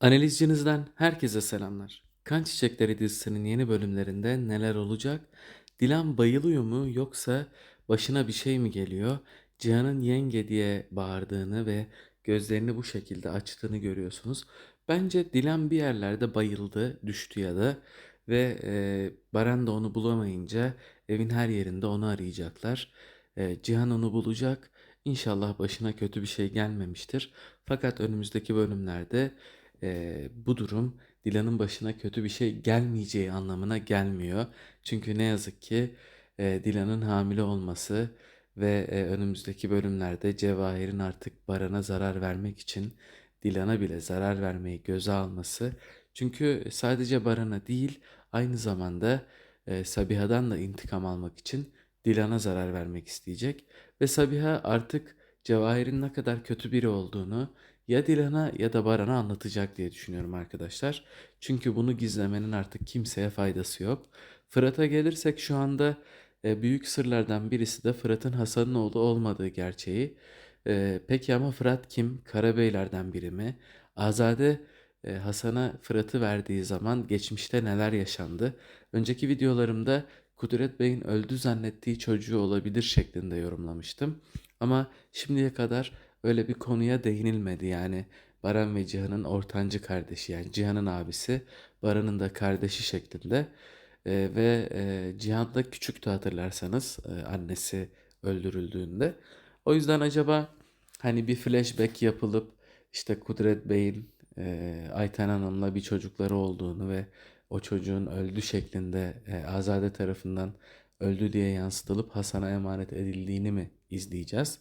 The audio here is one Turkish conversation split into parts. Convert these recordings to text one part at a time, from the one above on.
Analizcinizden herkese selamlar. Kan Çiçekleri dizisinin yeni bölümlerinde neler olacak? Dilan bayılıyor mu yoksa başına bir şey mi geliyor? Cihan'ın yenge diye bağırdığını ve gözlerini bu şekilde açtığını görüyorsunuz. Bence Dilan bir yerlerde bayıldı, düştü ya da ve e, Baran da onu bulamayınca evin her yerinde onu arayacaklar. E, Cihan onu bulacak. İnşallah başına kötü bir şey gelmemiştir. Fakat önümüzdeki bölümlerde Eee, bu durum Dilan'ın başına kötü bir şey gelmeyeceği anlamına gelmiyor. Çünkü ne yazık ki eee, Dilan'ın hamile olması ve eee, önümüzdeki bölümlerde Cevahir'in artık Baran'a zarar vermek için Dilan'a bile zarar vermeyi göze alması. Çünkü sadece Baran'a değil aynı zamanda eee, Sabiha'dan da intikam almak için Dilan'a zarar vermek isteyecek. Ve Sabiha artık Cevahir'in ne kadar kötü biri olduğunu ya Dilan'a ya da Baran'a anlatacak diye düşünüyorum arkadaşlar. Çünkü bunu gizlemenin artık kimseye faydası yok. Fırat'a gelirsek şu anda e, büyük sırlardan birisi de Fırat'ın Hasan'ın oğlu olmadığı gerçeği. E, peki ama Fırat kim? Karabeylerden biri mi? Azade e, Hasan'a Fırat'ı verdiği zaman geçmişte neler yaşandı? Önceki videolarımda Kudret Bey'in öldü zannettiği çocuğu olabilir şeklinde yorumlamıştım. Ama şimdiye kadar öyle bir konuya değinilmedi yani. Baran ve Cihan'ın ortancı kardeşi yani Cihan'ın abisi Baran'ın da kardeşi şeklinde Ee, ve e, Cihan da küçüktü hatırlarsanız e, annesi öldürüldüğünde. O yüzden acaba hani bir flashback yapılıp işte Kudret Bey'in e, Ayten Hanım'la bir çocukları olduğunu ve o çocuğun öldü şeklinde e, Azade tarafından öldü diye yansıtılıp Hasan'a emanet edildiğini mi izleyeceğiz?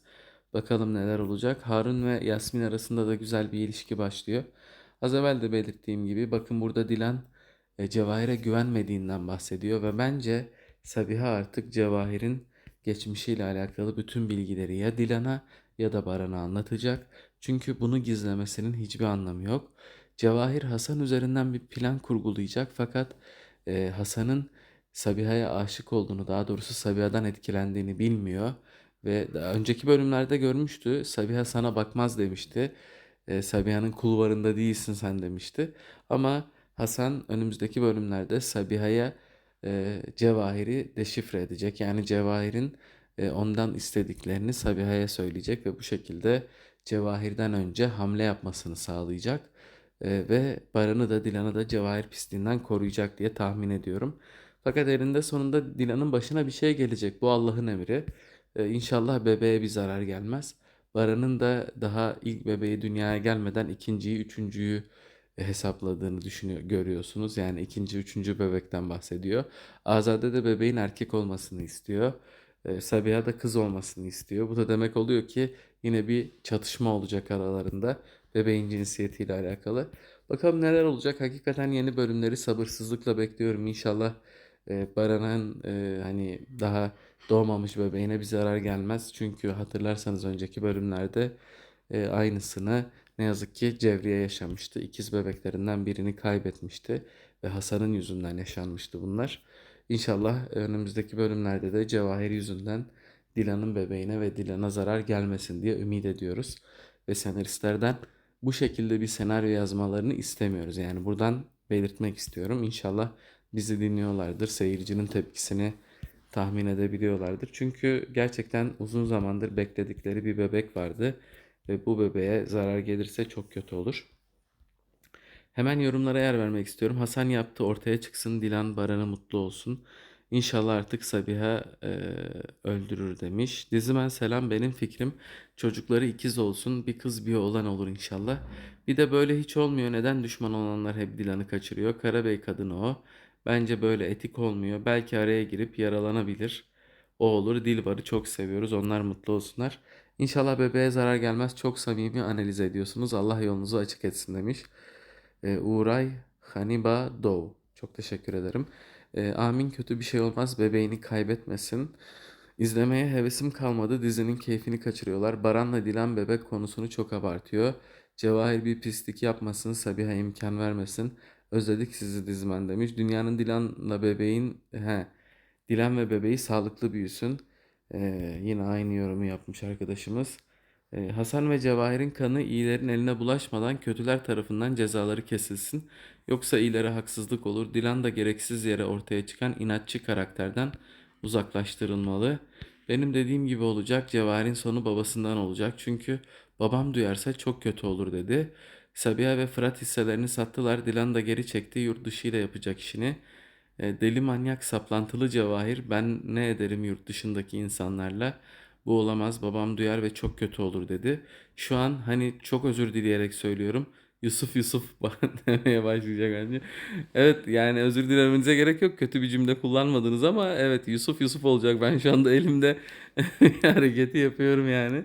Bakalım neler olacak. Harun ve Yasmin arasında da güzel bir ilişki başlıyor. Az evvel de belirttiğim gibi bakın burada Dilan e, Cevahir'e güvenmediğinden bahsediyor ve bence Sabiha artık Cevahir'in geçmişiyle alakalı bütün bilgileri ya Dilan'a ya da Baran'a anlatacak. Çünkü bunu gizlemesinin hiçbir anlamı yok. Cevahir Hasan üzerinden bir plan kurgulayacak fakat e, Hasan'ın Sabiha'ya aşık olduğunu daha doğrusu Sabiha'dan etkilendiğini bilmiyor. Ve daha önceki bölümlerde görmüştü. Sabiha sana bakmaz demişti. E, Sabiha'nın kulvarında değilsin sen demişti. Ama Hasan önümüzdeki bölümlerde Sabiha'ya e, Cevahir'i deşifre edecek. Yani Cevahir'in e, ondan istediklerini Sabiha'ya söyleyecek ve bu şekilde Cevahir'den önce hamle yapmasını sağlayacak. E, ve Baran'ı da Dilan'ı da Cevahir pisliğinden koruyacak diye tahmin ediyorum. Fakat elinde sonunda Dilan'ın başına bir şey gelecek. Bu Allah'ın emri. Ee, İnşallah bebeğe bir zarar gelmez. Baran'ın da daha ilk bebeği dünyaya gelmeden ikinciyi, üçüncüyü hesapladığını düşünüyor, görüyorsunuz. Yani ikinci, üçüncü bebekten bahsediyor. Azade de bebeğin erkek olmasını istiyor. Ee, Sabiha da kız olmasını istiyor. Bu da demek oluyor ki yine bir çatışma olacak aralarında bebeğin cinsiyetiyle alakalı. Bakalım neler olacak. Hakikaten yeni bölümleri sabırsızlıkla bekliyorum. İnşallah e, Baran'ın e, hani daha doğmamış bebeğine bir zarar gelmez. Çünkü hatırlarsanız önceki bölümlerde e, aynısını ne yazık ki Cevriye yaşamıştı. İkiz bebeklerinden birini kaybetmişti ve Hasan'ın yüzünden yaşanmıştı bunlar. İnşallah önümüzdeki bölümlerde de Cevahir yüzünden Dilan'ın bebeğine ve Dilan'a zarar gelmesin diye ümit ediyoruz. Ve senaristlerden bu şekilde bir senaryo yazmalarını istemiyoruz. Yani buradan belirtmek istiyorum. İnşallah bizi dinliyorlardır. Seyircinin tepkisini tahmin edebiliyorlardır. Çünkü gerçekten uzun zamandır bekledikleri bir bebek vardı ve bu bebeğe zarar gelirse çok kötü olur. Hemen yorumlara yer vermek istiyorum. Hasan yaptı ortaya çıksın. Dilan Baran'ı mutlu olsun. İnşallah artık Sabiha e, öldürür demiş. Dizimen selam benim fikrim. Çocukları ikiz olsun. Bir kız bir oğlan olur inşallah. Bir de böyle hiç olmuyor. Neden düşman olanlar hep Dilan'ı kaçırıyor? Karabey kadını o. Bence böyle etik olmuyor. Belki araya girip yaralanabilir. O olur. Dilbar'ı çok seviyoruz. Onlar mutlu olsunlar. İnşallah bebeğe zarar gelmez. Çok samimi analiz ediyorsunuz. Allah yolunuzu açık etsin demiş. Ee, Uğray Haniba Doğu. Çok teşekkür ederim. Ee, amin kötü bir şey olmaz. Bebeğini kaybetmesin. İzlemeye hevesim kalmadı. Dizinin keyfini kaçırıyorlar. Baran'la Dilan bebek konusunu çok abartıyor. Cevahir bir pislik yapmasın. Sabiha imkan vermesin. Özledik sizi dizmen demiş. Dünyanın Dilan'la bebeğin he, Dilan ve bebeği sağlıklı büyüsün. Ee, yine aynı yorumu yapmış arkadaşımız. Ee, Hasan ve Cevahir'in kanı iyilerin eline bulaşmadan kötüler tarafından cezaları kesilsin. Yoksa iyilere haksızlık olur. Dilan da gereksiz yere ortaya çıkan inatçı karakterden uzaklaştırılmalı. Benim dediğim gibi olacak. Cevahir'in sonu babasından olacak. Çünkü babam duyarsa çok kötü olur dedi. Sabiha ve Fırat hisselerini sattılar. Dilan da geri çekti. Yurt dışı ile yapacak işini. E, deli manyak saplantılı Cevahir. Ben ne ederim yurt dışındaki insanlarla? Bu olamaz. Babam duyar ve çok kötü olur dedi. Şu an hani çok özür dileyerek söylüyorum. Yusuf Yusuf demeye başlayacak bence. Evet yani özür dilemenize gerek yok. Kötü bir cümle kullanmadınız ama evet Yusuf Yusuf olacak. Ben şu anda elimde hareketi yapıyorum yani.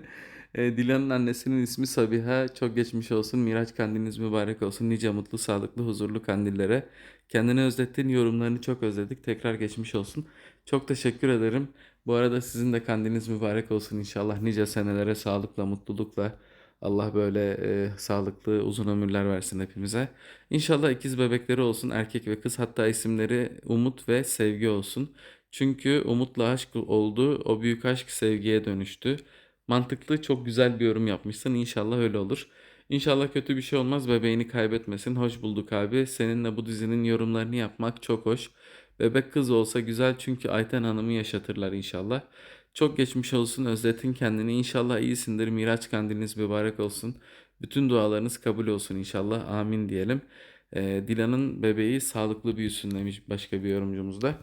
E, Dilan'ın annesinin ismi Sabiha. Çok geçmiş olsun. Miraç kandiliniz mübarek olsun. Nice mutlu, sağlıklı, huzurlu kandillere. Kendini özlettin. Yorumlarını çok özledik. Tekrar geçmiş olsun. Çok teşekkür ederim. Bu arada sizin de kandiliniz mübarek olsun inşallah. Nice senelere sağlıkla, mutlulukla. Allah böyle e, sağlıklı uzun ömürler versin hepimize. İnşallah ikiz bebekleri olsun erkek ve kız hatta isimleri Umut ve Sevgi olsun. Çünkü Umut'la aşk oldu o büyük aşk sevgiye dönüştü. Mantıklı çok güzel bir yorum yapmışsın İnşallah öyle olur. İnşallah kötü bir şey olmaz bebeğini kaybetmesin. Hoş bulduk abi. Seninle bu dizinin yorumlarını yapmak çok hoş. Bebek kız olsa güzel çünkü Ayten Hanım'ı yaşatırlar inşallah. Çok geçmiş olsun özletin kendini. İnşallah iyisindir. Miraç kandiliniz mübarek olsun. Bütün dualarınız kabul olsun inşallah. Amin diyelim. Ee, Dilan'ın bebeği sağlıklı büyüsün demiş başka bir yorumcumuz da.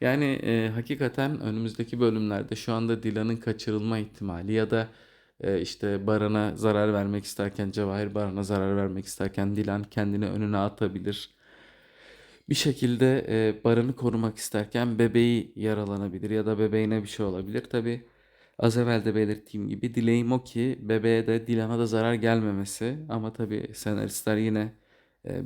Yani e, hakikaten önümüzdeki bölümlerde şu anda Dilan'ın kaçırılma ihtimali ya da e, işte Baran'a zarar vermek isterken Cevahir Baran'a zarar vermek isterken Dilan kendini önüne atabilir. Bir şekilde e, Baran'ı korumak isterken bebeği yaralanabilir ya da bebeğine bir şey olabilir. Tabii az evvel de belirttiğim gibi dileğim o ki bebeğe de Dilan'a da zarar gelmemesi. Ama tabii senaristler yine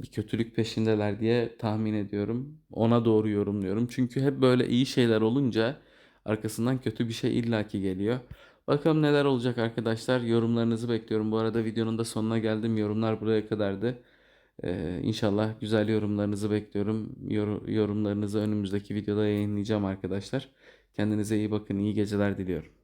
bir kötülük peşindeler diye tahmin ediyorum. Ona doğru yorumluyorum. Çünkü hep böyle iyi şeyler olunca arkasından kötü bir şey illaki geliyor. Bakalım neler olacak arkadaşlar. Yorumlarınızı bekliyorum. Bu arada videonun da sonuna geldim. Yorumlar buraya kadardı. Ee, inşallah güzel yorumlarınızı bekliyorum. Yor- yorumlarınızı önümüzdeki videoda yayınlayacağım arkadaşlar. Kendinize iyi bakın. İyi geceler diliyorum.